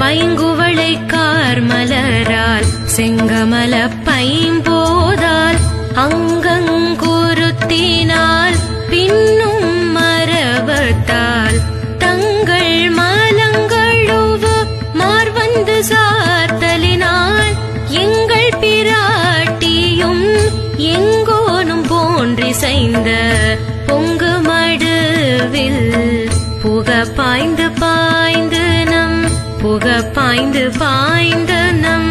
பைங்குவளை கார்மலரால் செங்கமல பைம்போதால் அங்கங்குருத்தினால் பின்னும் மரபத்தால் தங்கள் மலங்களுவ மார்வந்து சாத்தலினால் எங்கள் பிராட்டியும் எங்கோனும் போன்றிசைந்த பொங்கு மடுவில் புக பாய்ந்து பா போக பாய்ந்து பாய்ந்த நம்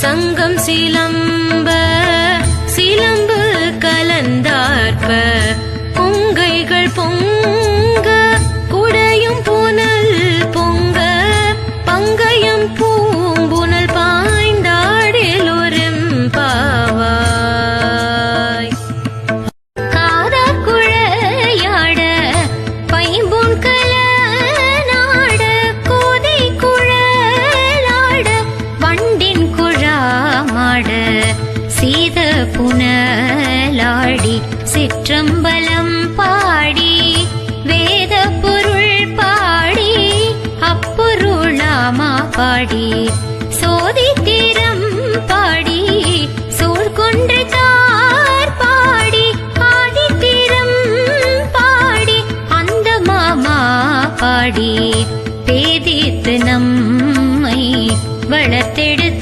சங்கம் சிலம்ப சிலம்பு கலந்தார்ப்ப பொங்கைகள் பொங்க சீத புனலாடி சிற்றம்பலம் பாடி வேத பொருள் பாடி அப்பொருளாமா பாடி சோதித்திரம் பாடி சூழ்கொண்டு தார் பாடி ஆதித்திரம் பாடி அந்த மாமா பாடி பேதித்து நம்மை வளர்த்தெடுத்து